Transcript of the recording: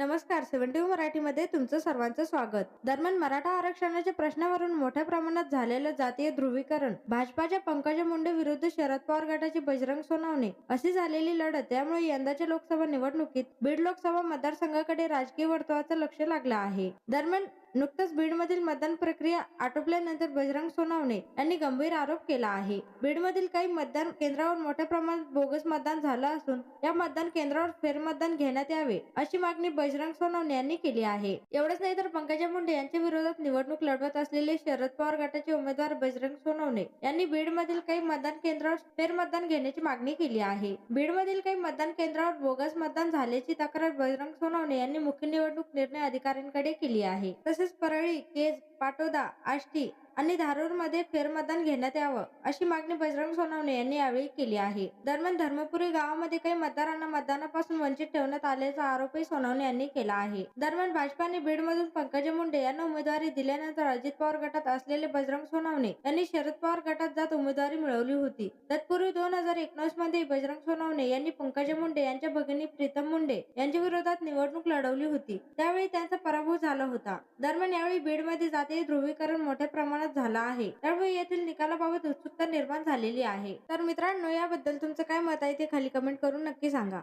नमस्कार सेव्हन्टी मराठीमध्ये तुमचं सर्वांचं स्वागत. दरम्यान मराठा आरक्षणाच्या प्रश्नावरून मोठ्या प्रमाणात झालेलं जातीय ध्रुवीकरण भाजपाच्या पंकजा मुंडे विरुद्ध शरद पवार गटाचे बजरंग सोनावणे अशी झालेली लढत त्यामुळे यंदाच्या लोकसभा निवडणुकीत बीड लोकसभा मतदारसंघाकडे राजकीय वर्तुळाचं लक्ष लागलं आहे. दरम्यान नुकतंच बीडमधील मतदान प्रक्रिया आटोपल्यानंतर बजरंग सोनवणे यांनी गंभीर आरोप केला आहे. बीडमधील काही मतदान केंद्रावर मोठ्या प्रमाणात बोगस मतदान झालं असून या मतदान केंद्रावर फेरमतदान घेण्यात यावे अशी मागणी बजरंग सोनवणे यांनी केली आहे. एवढंच नाही तर पंकजा मुंडे यांच्या विरोधात निवडणूक लढवत असलेले शरद पवार गटाचे उमेदवार बजरंग सोनवणे यांनी बीडमधील काही मतदान केंद्रावर फेरमतदान घेण्याची मागणी केली आहे. बीडमधील काही मतदान केंद्रावर बोगस मतदान झाल्याची तक्रार बजरंग सोनवणे यांनी मुख्य निवडणूक निर्णय अधिकाऱ्यांकडे केली आहे. This is Parari, Patoda Ashti आणि धारूरमध्ये फेरमतदान घेण्यात यावं अशी मागणी बजरंग सोनवणे यांनी यावेळी केली आहे. दरम्यान धर्मपुरी गावामध्ये काही मतदारांना मतदानापासून वंचित ठेवण्यात आल्याचा आरोपही सोनवणे यांनी केला आहे. दरम्यान भाजपाने बीडमधून पंकज मुंडे यांना उमेदवारी दिल्यानंतर अजित पवार गटात असलेले बजरंग सोनवणे यांनी शरद पवार गटात जात उमेदवारी मिळवली होती. तत्पूर्वी दोन हजार एकोणीसमध्ये बजरंग सोनवणे यांनी पंकज मुंडे यांच्या भगिनी प्रीतम मुंडे यांच्या विरोधात निवडणूक लढवली होती. त्यावेळी त्यांचा पराभव झाला होता. दरम्यान यावेळी बीडमध्ये जात जातीय ध्रुवीकरण मोठ्या प्रमाणात झालं आहे. त्यामुळे येथील निकालाबाबत उत्सुकता निर्माण झालेली आहे. तर मित्रांनो याबद्दल तुमचं काय मत आहे ते खाली कमेंट करून नक्की सांगा.